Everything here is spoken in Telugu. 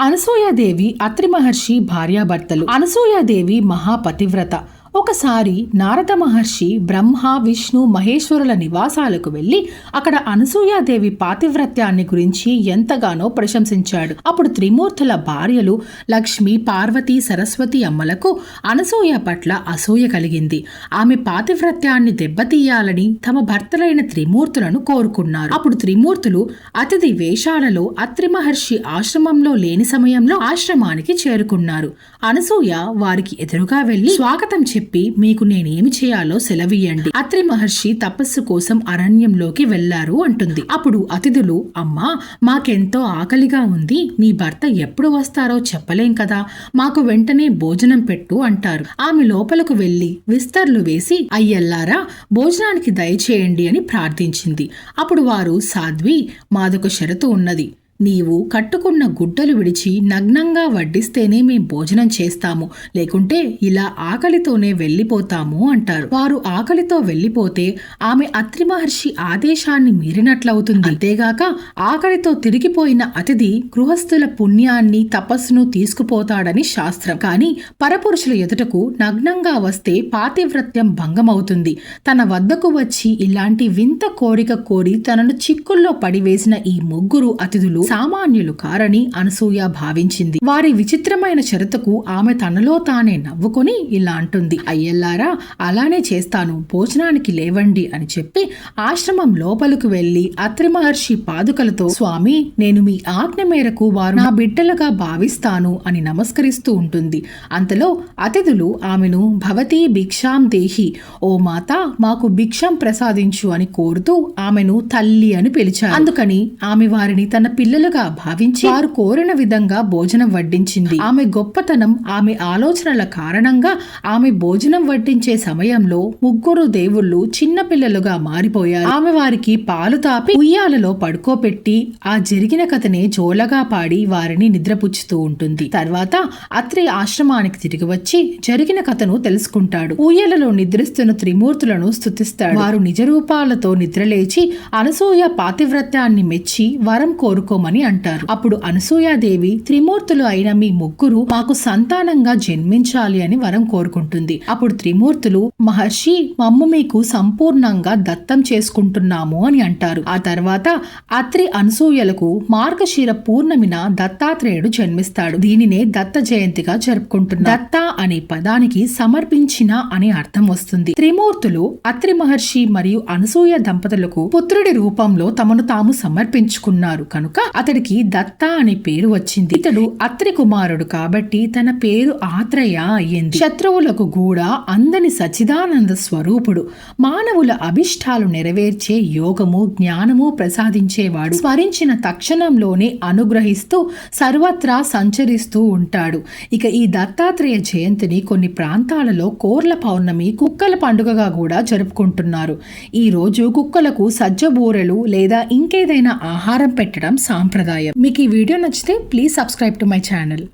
అనసూయాదేవి అత్రి మహర్షి భార్యాభర్తలు. అనసూయాదేవి మహాపతివ్రత. ఒకసారి నారద మహర్షి బ్రహ్మ విష్ణు మహేశ్వరుల నివాసాలకు వెళ్ళి అక్కడ అనసూయాదేవి పాతివ్రత్యాన్ని గురించి ఎంతగానో ప్రశంసించాడు. అప్పుడు త్రిమూర్తుల భార్యలు లక్ష్మి పార్వతి సరస్వతి అమ్మలకు అనసూయ పట్ల అసూయ కలిగింది. ఆమె పాతివ్రత్యాన్ని దెబ్బతీయాలని తమ భర్తలైన త్రిమూర్తులను కోరుకున్నారు. అప్పుడు త్రిమూర్తులు అతిథి వేషాలలో అత్రి మహర్షి ఆశ్రమంలో లేని సమయంలో ఆశ్రమానికి చేరుకున్నారు. అనసూయ వారికి ఎదురుగా వెళ్ళి స్వాగతం చెప్పి మీకు నేనేమి చేయాలో సెలవియండి అత్రి మహర్షి తపస్సు కోసం అరణ్యంలోకి వెళ్ళారు అంటుంది. అప్పుడు అతిథులు అమ్మా మాకెంతో ఆకలిగా ఉంది. నీ భర్త ఎప్పుడు వస్తారో చెప్పలేం కదా. మాకు వెంటనే భోజనం పెట్టు అంటారు. ఆమె లోపలకు వెళ్ళి విస్తర్లు వేసి అయ్యల్లారా భోజనానికి దయచేయండి అని ప్రార్థించింది. అప్పుడు వారు సాధ్వి మాదొక షరతు ఉన్నది. నీవు కట్టుకున్న గుడ్డలు విడిచి నగ్నంగా వడ్డిస్తేనే మేం భోజనం చేస్తాము. లేకుంటే ఇలా ఆకలితోనే వెళ్ళిపోతాము అంటారు. వారు ఆకలితో వెళ్ళిపోతే ఆమె అత్రి మహర్షి ఆదేశాన్ని మీరినట్లవుతుంది. అంతేగాక ఆకలితో తిరిగిపోయిన అతిథి గృహస్థుల పుణ్యాన్ని తపస్సును తీసుకుపోతాడని శాస్త్రం. కానీ పరపురుషుల ఎదుటకు నగ్నంగా వస్తే పాతివ్రత్యం భంగమవుతుంది. తన వద్దకు వచ్చి ఇలాంటి వింత కోరిక కోరి తనను చిక్కుల్లో పడివేసిన ఈ ముగ్గురు అతిథులు సామాన్యులు కారని అనసూయ భావించింది. వారి విచిత్రమైన షరతుకు ఆమె తనలో తానే నవ్వుకొని ఇలా అంటుంది. అయ్యల్లారా అలానే చేస్తాను. భోజనానికి లేవండి అని చెప్పి ఆశ్రమం లోపలకు వెళ్ళి అత్రి మహర్షి పాదుకలతో స్వామి నేను మీ ఆజ్ఞ మేరకు వారు నా బిడ్డలుగా భావిస్తాను అని నమస్కరిస్తూ ఉంటుంది. అంతలో అతిథులు ఆమెను భవతి భిక్షాం దేహి. ఓ మాత మాకు భిక్షం ప్రసాదించు అని కోరుతూ ఆమెను తల్లి అని పిలిచారు. అందుకని ఆమె వారిని తన పిల్లలుగా భావించి వారు కోరిన విధంగా భోజనం వడ్డించింది. ఆమె గొప్పతనం ఆమె ఆలోచనల కారణంగా ఆమె భోజనం వడ్డించే సమయంలో ముగ్గురు దేవుళ్ళు చిన్న పిల్లలుగా మారిపోయారు. ఆమె వారికి పాలు తాపి ఉయ్యాలలో పడుకోపెట్టి ఆ జరిగిన కథనే జోలగా పాడి వారిని నిద్రపుచ్చుతూ ఉంటుంది. తర్వాత అత్రి ఆశ్రమానికి తిరిగి వచ్చి జరిగిన కథను తెలుసుకుంటాడు. ఊయలలో నిద్రిస్తున్న త్రిమూర్తులను స్తుతిస్తాడు. వారు నిజ రూపాలతో నిద్రలేచి అనసూయ పాతివ్రత్యాన్ని మెచ్చి వరం కోరుకోమని అంటారు. అప్పుడు అనసూయాదేవి త్రిమూర్తులు అయిన మీ ముగ్గురు మాకు సంతానంగా జన్మించాలి అని వరం కోరుకుంటుంది. అప్పుడు త్రిమూర్తులు మహర్షి మమ్ము మీకు సంపూర్ణంగా దత్తం చేసుకుంటున్నాము అని అంటారు. ఆ తర్వాత అత్రి అనసూయలకు మార్గశీర పూర్ణమిన దత్తాత్రేయుడు జన్మిస్తాడు. దీనినే దత్త జయంతిగా జరుపుకుంటున్నారు. దత్త అనే పదానికి సమర్పించిన అనే అర్థం వస్తుంది. త్రిమూర్తులు అత్రి మహర్షి మరియు అనసూయ దంపతులకు పుత్రుడి రూపంలో తమను తాము సమర్పించుకున్నారు. కనుక అతడికి దత్త అనే పేరు వచ్చింది. ఇతడు అత్రి కుమారుడు కాబట్టి తన పేరు ఆత్రయ అయ్యింది. శత్రువులకు కూడా అందని సచిదానంద స్వరూపుడు. మానవుల అభిష్టాలు నెరవేర్చే యోగము జ్ఞానము ప్రసాదించేవాడు. స్మరించిన తక్షణంలోనే అనుగ్రహిస్తూ సర్వత్రా సంచరిస్తూ ఉంటాడు. ఇక ఈ దత్తాత్రేయ జయంతిని కొన్ని ప్రాంతాలలో కోర్ల పౌర్ణమి కుక్కల పండుగగా కూడా జరుపుకుంటున్నారు. ఈ రోజు కుక్కలకు సజ్జబూరెలు లేదా ఇంకేదైనా ఆహారం పెట్టడం సాంప్రదాయం. మీకు ఈ వీడియో నచ్చితే please subscribe to my channel.